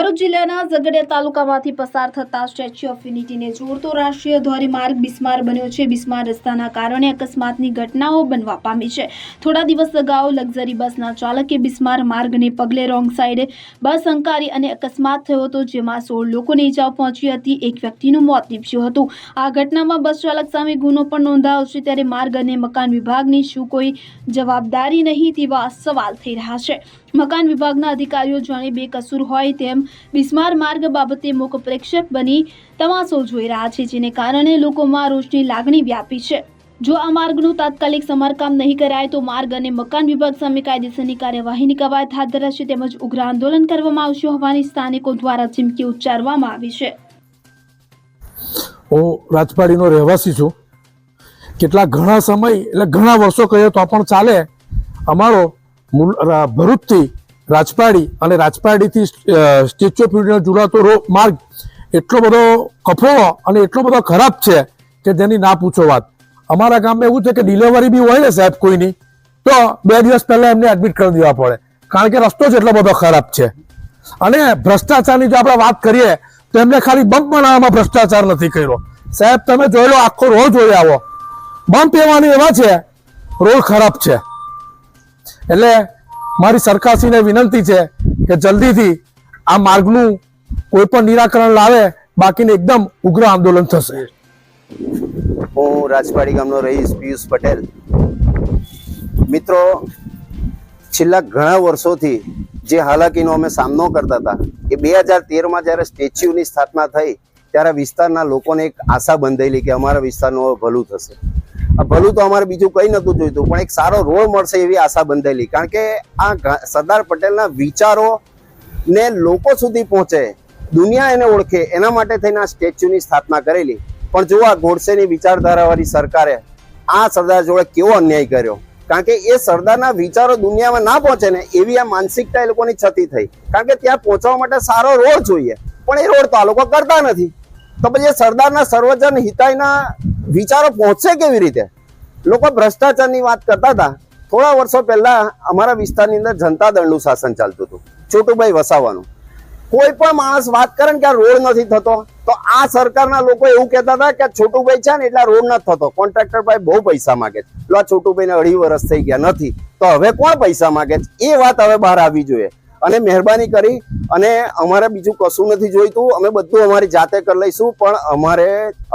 ભરૂચ જિલ્લાના ઝઘડિયા તાલુકામાંથી પસાર થતા સ્ટેચ્યુ ઓફ યુનિટીને જોડતો રાષ્ટ્રીય ધોરીમાર્ગ બિસ્માર બન્યો છે. બિસ્માર રસ્તાના કારણે અકસ્માતની ઘટનાઓ બનવા પામી છે. થોડા દિવસ અગાઉ લક્ઝરી બસના ચાલકે બિસ્માર માર્ગને પગલે રોંગ સાઈડે બસ અંકારી અને અકસ્માત થયો હતો, જેમાં સોળ લોકોને ઇજાઓ પહોંચી હતી. એક વ્યક્તિનું મોત નીપજ્યું હતું. આ ઘટનામાં બસ ચાલક સામે ગુનો પણ નોંધાયો છે. ત્યારે માર્ગ અને મકાન વિભાગની શું કોઈ જવાબદારી નહીં તેવા સવાલ થઈ રહ્યા છે. મકાન વિભાગના અધિકારીઓ જાણે બેકસૂર હોય તેમ બિસ્માર માર્ગ બાબતે મૂક પ્રેક્ષક બની તમાશો જોઈ રહ્યા છે, જેને કારણે લોકોમાં રોષની લાગણી વ્યાપી છે. જો આ માર્ગનું તાત્કાલિક સમારકામ નહીં કરાય, તો માર્ગ અને મકાન વિભાગ સામે કાયદેસરની કાર્યવાહીની કવાયત હાથ ધરાશે તેમજ ઉગ્ર આંદોલન કરવામાં આવશે હોવાની સ્થાનિકો દ્વારા ચીમકી ઉચ્ચારવામાં આવી છે. હું રાજપાડીનો રહેવાસી છું. કેટલા ઘણા સમય, એટલે ઘણા વર્ષો કહીએ તો પણ ચાલે. અમારો ભરૂચથી રાજપાડી અને રાજપાડીથી સ્ટેચ્યુ ઓફ યુનિટીનો જોડાતો રો, માર્ગ એટલો બધો કફોળો અને એટલો બધો ખરાબ છે કે જેની ના પૂછો વાત. અમારા ગામમાં એવું છે કે ડિલિવરી બી હોય ને સાહેબ કોઈની, તો બે દિવસ પહેલા એમને એડમિટ કરી દેવા પડે. કારણ કે રસ્તો જ એટલો બધો ખરાબ છે. અને ભ્રષ્ટાચારની જો આપણે વાત કરીએ, તો એમને ખાલી બમ્પ બનાવવામાં ભ્રષ્ટાચાર નથી કર્યો. સાહેબ, તમે જોઈ આખો રોડ જોઈ આવો. બંપ એવાની એવા છે, રોડ ખરાબ છે. એટલે મારી સરકારશ્રીને વિનંતી છે કે જલ્દીથી આ માર્ગનું કોઈ પણ નિરાકરણ લાવે, બાકીને એકદમ ઉગ્ર આંદોલન થશે. હું રાજપાડી ગામનો રહીશ, પિયુષ પટેલ. મિત્રો, છેલ્લા ઘણા વર્ષોથી જે હાલાકીનો અમે સામનો કરતા હતા, એ બે હજાર તેરમાં જ્યારે સ્ટેચ્યુની સ્થાપના થઈ, ત્યારે વિસ્તારના લોકોને એક આશા બંધાયેલી કે અમારા વિસ્તારનું ભલું થશે. ભલું તો અમારે બીજું કંઈ નહોતું જોઈતું, પણ એક સારો રોડ મળશે એવી આશા બંધાયેલી. કારણ કે આ સરદાર પટેલના વિચારો ને લોકો સુધી પહોંચે, દુનિયા એને ઓળખે, એના માટે થઈને આ સ્ટેચ્યુની સ્થાપના કરેલી. પણ જો આ ગોડસેની વિચારધારાવાળી સરકારે આ સરદાર જોડે કેવો અન્યાય કર્યો. કારણ કે એ સરદારના વિચારો દુનિયામાં ના પહોંચે ને એવી આ માનસિકતા એ લોકોની છતી થઈ. કારણ કે ત્યાં પહોંચવા માટે સારો રોડ જોઈએ. પણ એ રોડ તો આ લોકો કરતા નથી. તો પછી એ સરદારના સર્વજન હિતાયના વિચારો પહોંચશે કેવી રીતે? લોકો ભ્રષ્ટાચારની વાત કરતા હતા. થોડા વર્ષો પહેલા અમારા વિસ્તારની અંદર જનતા દળનું શાસન ચાલતું હતું. છોટુભાઈ વસાવાનું. કોઈ પણ માણસ વાત કરે ને કે રોડ નથી થતો, તો આ સરકારના લોકો એવું કહેતા હતા કે છોટુભાઈ છે ને એટલે રોડ નથી થતો. કોન્ટ્રાક્ટર ભાઈ બહુ પૈસા માગે છે. લો આ છોટુભાઈને અઢી વર્ષ થઈ ગયા નથી. તો હવે કોણ પૈસા માગે છે? એ વાત હવે બહાર આવી જોઈએ. અને મહેરબાની કરી અને અમારે બીજું કશું નથી જોઈતું. અમે બધું અમારી જાતે કરી લઈશું, પણ અમારે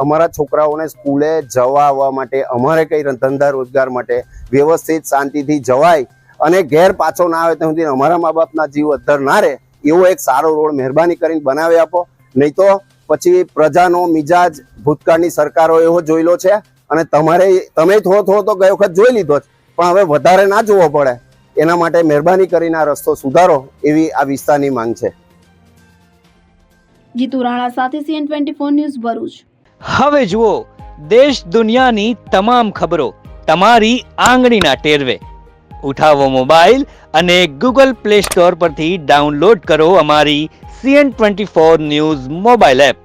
અમારા છોકરાઓને સ્કૂલે જવા આવવા માટે, અમારે કંઈ ધંધા રોજગાર માટે વ્યવસ્થિત શાંતિથી જવાય અને ઘેર પાછો ના આવે ત્યાં સુધી અમારા મા બાપના જીવ અદ્ધર ના રહે, એવો એક સારો રોડ મહેરબાની કરીને બનાવી આપો. નહીં તો પછી પ્રજાનો મિજાજ ભૂતકાળની સરકારો એવો જોયેલો છે અને તમારે, તમે થોડો થોડો તો ગયો વખત જોઈ લીધો જ. પણ હવે વધારે ના જોવો પડે. એના માટે મહેરબાની કરીને આ રસ્તો સુધારો એવી આ વિસ્તારની માંગ છે. જીતુ રાણા સાથે CN twenty four news Bharuch. હવે જુઓ દેશ દુનિયાની તમામ ખબરો તમારી આંગળીના ટેરવે. ઉઠાવો મોબાઈલ અને ગૂગલ પ્લે સ્ટોર પરથી ડાઉનલોડ કરો અમારી CN twenty four news mobile app.